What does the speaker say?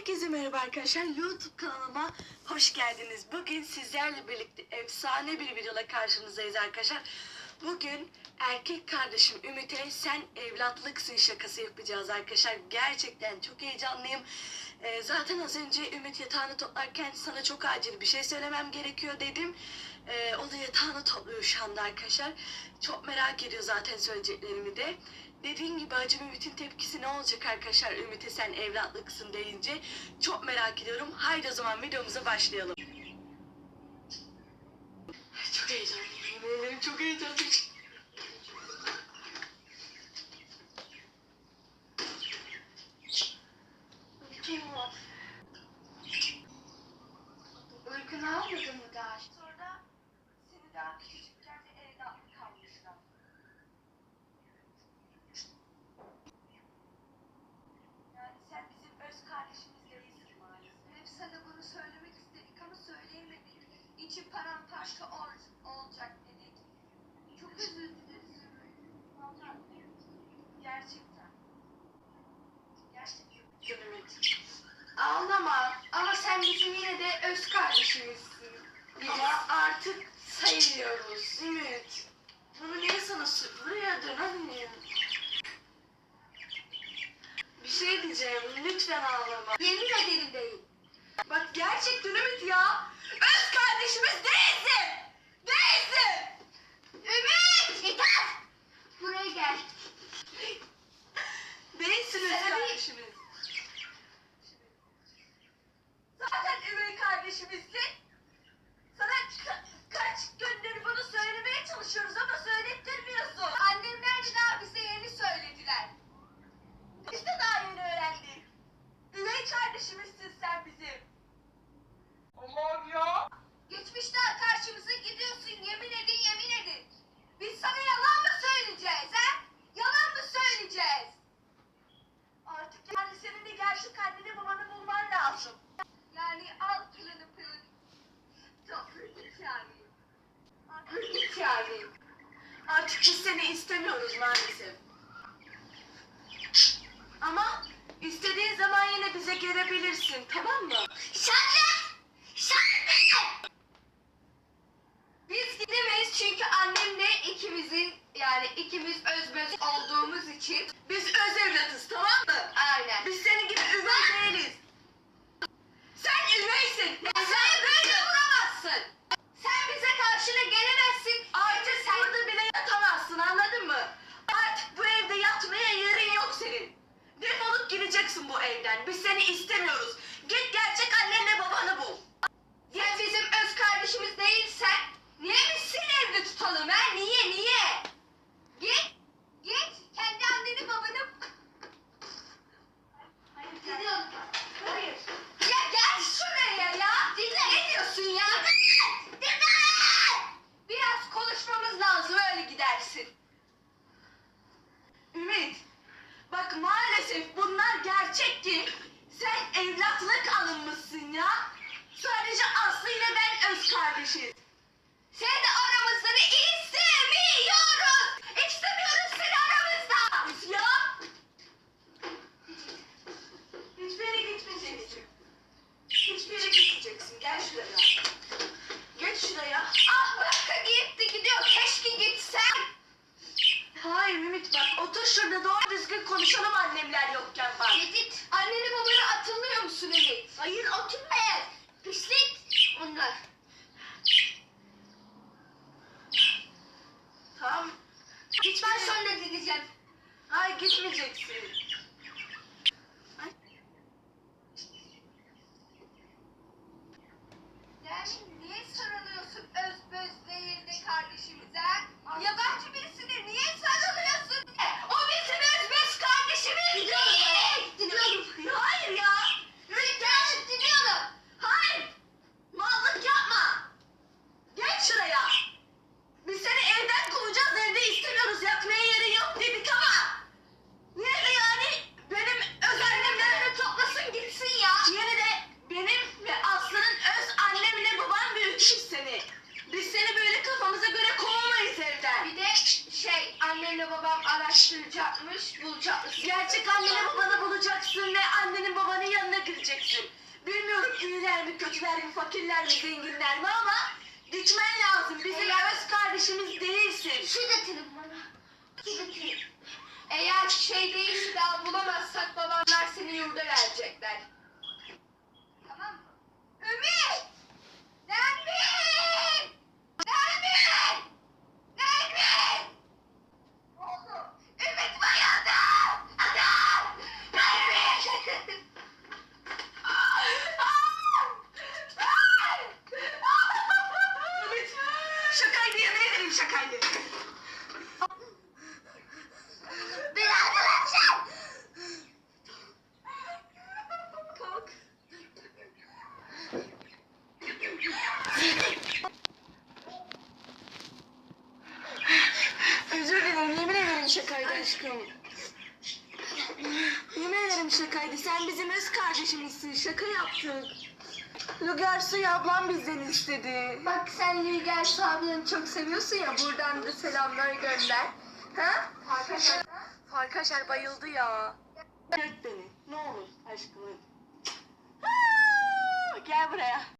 Herkese merhaba arkadaşlar. YouTube kanalıma hoş geldiniz. Bugün sizlerle birlikte efsane bir videoda karşınızdayız arkadaşlar. Bugün erkek kardeşim Ümit'e sen evlatlıksın şakası yapacağız arkadaşlar. Gerçekten çok heyecanlıyım. Ee, zaten az önce Ümit yatağını toplarken sana çok acil bir şey söylemem gerekiyor dedim. Ee, o da yatağını topluyor şu anda arkadaşlar. Çok merak ediyor zaten söyleyeceklerimi de. Dediğim gibi Acı Ümit'in tepkisi ne olacak arkadaşlar Ümit'e sen evlatlıksın deyince. Çok merak ediyorum. Haydi o zaman videomuza başlayalım. Çok heyecanlıyım. yemin ederim Çok heyecanlıyım. Kim var? Uykunu almadın mı daha? Yani sen bizim öz kardeşimiz değilsin. Hep sana bunu söylemek istedik ama söyleyemedik. İçi paramparça ol, gerçekten. Ağlama ama sen bizim yine de öz kardeşimizsin. Ama artık sayılıyoruz. Ümit. Bunu niye sana söylüyordun annem? Bir şey diyeceğim. Lütfen ağlama. Yemin ederim değil. Bak gerçekten Ümit ya. Öz kardeşimiz değilsin. Değilsin. Ümit! Yeter! Buraya gel. Değilsin öz Sen- kardeşimiz. Zaten üvey kardeşimizsin. Sana ka- kaç gündür bunu söylemeye çalışıyoruz ama söylettirmiyorsun. Annemler de daha bize yeni söylediler. Biz de daha yeni öğrendik. Üvey kardeşimizsin sen bizim. Allah'ım ya. Geçmişte karşımıza gidiyorsun yemin edin yemin edin. Biz sana yalan mı söyleyeceğiz ha? Yalan mı söyleyeceğiz? Artık yani senin de gerçek anneni babanı bulman lazım. Yani al pılını pılını. Toplu git yani. Yani. Artık biz seni istemiyoruz maalesef. Ama istediğin zaman yine bize gelebilirsin tamam mı? Şanlı! Şanlı! Biz gidemeyiz çünkü annemle ikimizin yani ikimiz özböz olduğumuz için Biz öz evlatız tamam mı? aynen. Biz senin gibi üvey değiliz. Sen üveysin. Sen böyle vuramazsın. Sen bize karşına gelemezsin. Artık sen burada bile yatamazsın anladın mı? Artık bu evde yatmaya yerin yok senin. Gideceksin bu evden. Biz seni istemiyoruz. Git gerçek annenle babanı bul. Sen bizim öz kardeşimiz değilsen niye biz seni evde tutalım ha? Niye niye? Doğru düzgün konuşalım annemler yokken bak. Edit. Anneni babanı hatırlıyor musun Edit? Hayır hatırlayan. Pislik onlar. Tamam. Git ben sonra dinleyeceğim. Hayır gitmeyeceksin. Bulacakmış, bulacakmış. Gerçek anneni babanı bulacaksın ve annenin babanın yanına gireceksin. Bilmiyorum iyiler mi, kötüler mi, fakirler mi, zenginler mi ama gitmen lazım. Bizim Eğer... öz kardeşimiz değilsin. Şu getirin bana. Şu getirin. Eğer şey değilse daha bulamazsak babamlar seni yurda verecekler. Şakaydı aşkım. Yemin ederim şakaydı. Sen bizim öz kardeşimizsin. Şaka yaptık. Suyu ablam bizden istedi. Bak sen Lüger ablanı çok seviyorsun ya buradan da selamlar gönder. Ha? Arkadaşlar. Farkaşer bayıldı ya. Dört beni. Ne olur aşkım. Gel buraya.